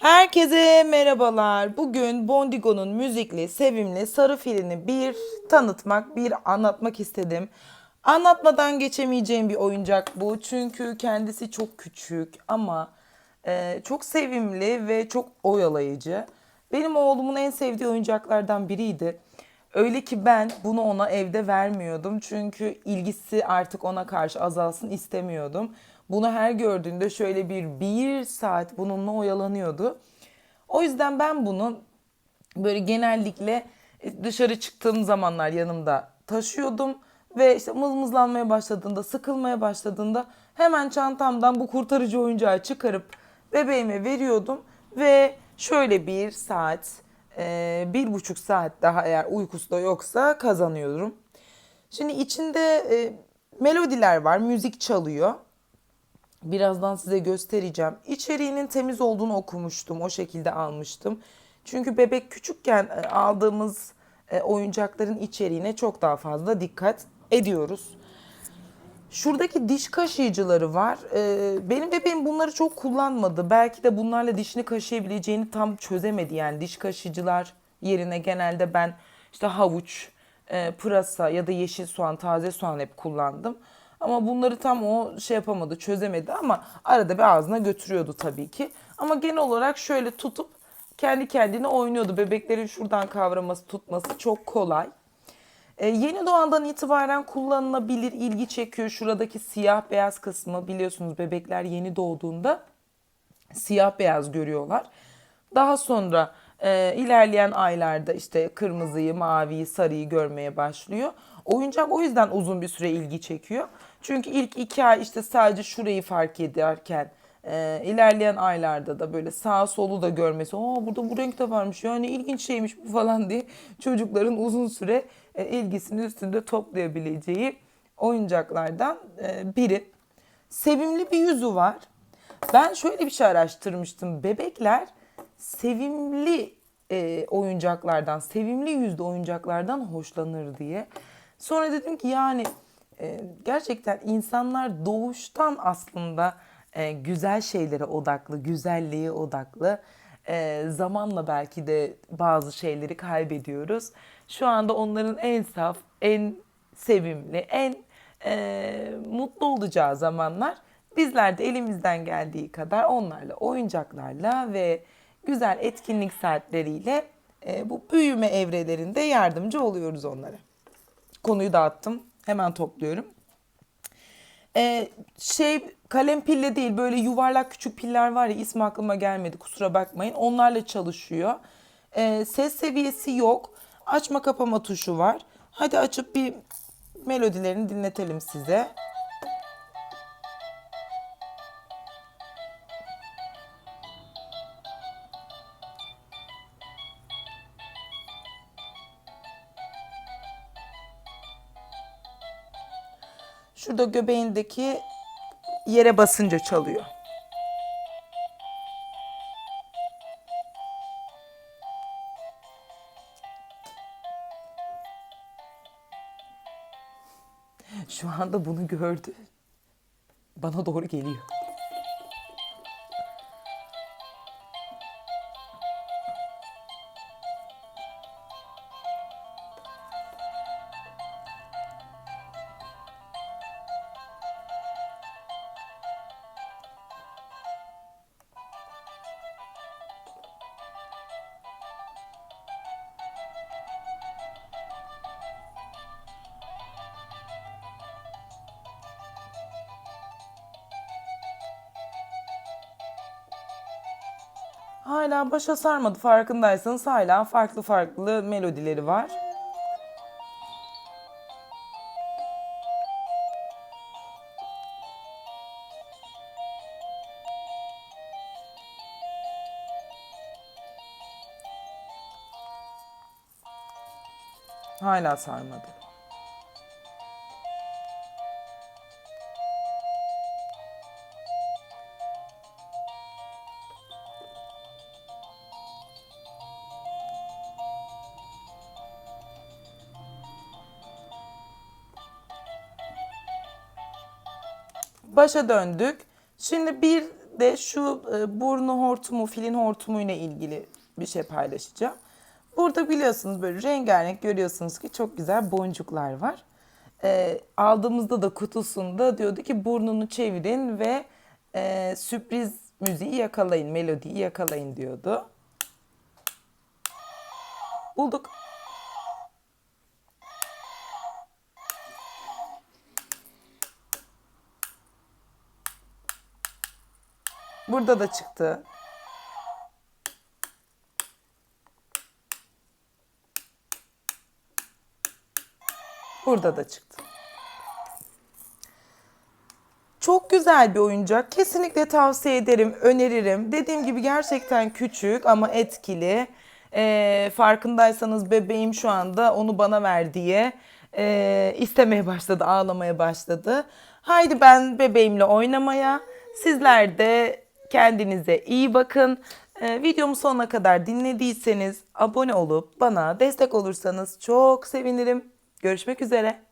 Herkese merhabalar. Bugün Bondigo'nun müzikli, sevimli sarı filini bir tanıtmak, bir anlatmak istedim. Anlatmadan geçemeyeceğim bir oyuncak bu. Çünkü kendisi çok küçük ama e, çok sevimli ve çok oyalayıcı. Benim oğlumun en sevdiği oyuncaklardan biriydi. Öyle ki ben bunu ona evde vermiyordum. Çünkü ilgisi artık ona karşı azalsın istemiyordum. Bunu her gördüğünde şöyle bir bir saat bununla oyalanıyordu. O yüzden ben bunu böyle genellikle e, dışarı çıktığım zamanlar yanımda taşıyordum. Ve işte mızmızlanmaya başladığında, sıkılmaya başladığında hemen çantamdan bu kurtarıcı oyuncağı çıkarıp bebeğime veriyordum. Ve şöyle bir saat, e, bir buçuk saat daha eğer uykusu da yoksa kazanıyorum. Şimdi içinde e, melodiler var, müzik çalıyor. Birazdan size göstereceğim. İçeriğinin temiz olduğunu okumuştum. O şekilde almıştım. Çünkü bebek küçükken e, aldığımız e, oyuncakların içeriğine çok daha fazla dikkat ediyoruz. Şuradaki diş kaşıyıcıları var. Ee, benim bebeğim bunları çok kullanmadı. Belki de bunlarla dişini kaşıyabileceğini tam çözemedi. Yani diş kaşıyıcılar yerine genelde ben işte havuç, e, pırasa ya da yeşil soğan, taze soğan hep kullandım. Ama bunları tam o şey yapamadı, çözemedi ama arada bir ağzına götürüyordu tabii ki. Ama genel olarak şöyle tutup kendi kendine oynuyordu. Bebeklerin şuradan kavraması, tutması çok kolay. Ee, yeni doğandan itibaren kullanılabilir, ilgi çekiyor. Şuradaki siyah beyaz kısmı biliyorsunuz bebekler yeni doğduğunda siyah beyaz görüyorlar. Daha sonra e, ilerleyen aylarda işte kırmızıyı, maviyi, sarıyı görmeye başlıyor. Oyuncak o yüzden uzun bir süre ilgi çekiyor. Çünkü ilk iki ay işte sadece şurayı fark ederken e, ilerleyen aylarda da böyle sağ solu da görmesi, aa burada bu renk de varmış yani ilginç şeymiş bu falan diye çocukların uzun süre e, ilgisini üstünde toplayabileceği oyuncaklardan e, biri. Sevimli bir yüzü var. Ben şöyle bir şey araştırmıştım. Bebekler sevimli e, oyuncaklardan, sevimli yüzlü oyuncaklardan hoşlanır diye. Sonra dedim ki yani e, gerçekten insanlar doğuştan aslında e, güzel şeylere odaklı, güzelliğe odaklı. E, zamanla belki de bazı şeyleri kaybediyoruz. Şu anda onların en saf, en sevimli, en e, mutlu olacağı zamanlar. Bizler de elimizden geldiği kadar onlarla, oyuncaklarla ve güzel etkinlik saatleriyle e, bu büyüme evrelerinde yardımcı oluyoruz onlara. Konuyu dağıttım. Hemen topluyorum. Ee, şey kalem pille değil böyle yuvarlak küçük piller var ya ismi aklıma gelmedi kusura bakmayın. Onlarla çalışıyor. Ee, ses seviyesi yok. Açma kapama tuşu var. Hadi açıp bir melodilerini dinletelim size. Şurada göbeğindeki yere basınca çalıyor. Şu anda bunu gördü. Bana doğru geliyor. Hala başa sarmadı farkındaysanız hala farklı farklı melodileri var. Hala sarmadı. Başa döndük. Şimdi bir Öncelikle şu e, burnu hortumu, filin hortumu ile ilgili bir şey paylaşacağım. Burada biliyorsunuz böyle rengarenk görüyorsunuz ki çok güzel boncuklar var. E, aldığımızda da kutusunda diyordu ki burnunu çevirin ve e, sürpriz müziği yakalayın, melodiyi yakalayın diyordu. Bulduk. Burada da çıktı. Burada da çıktı. Çok güzel bir oyuncak. Kesinlikle tavsiye ederim, öneririm. Dediğim gibi gerçekten küçük ama etkili. Ee, farkındaysanız bebeğim şu anda onu bana ver diye e, istemeye başladı, ağlamaya başladı. Haydi ben bebeğimle oynamaya. Sizler de kendinize iyi bakın. Ee, videomu sonuna kadar dinlediyseniz abone olup bana destek olursanız çok sevinirim. Görüşmek üzere.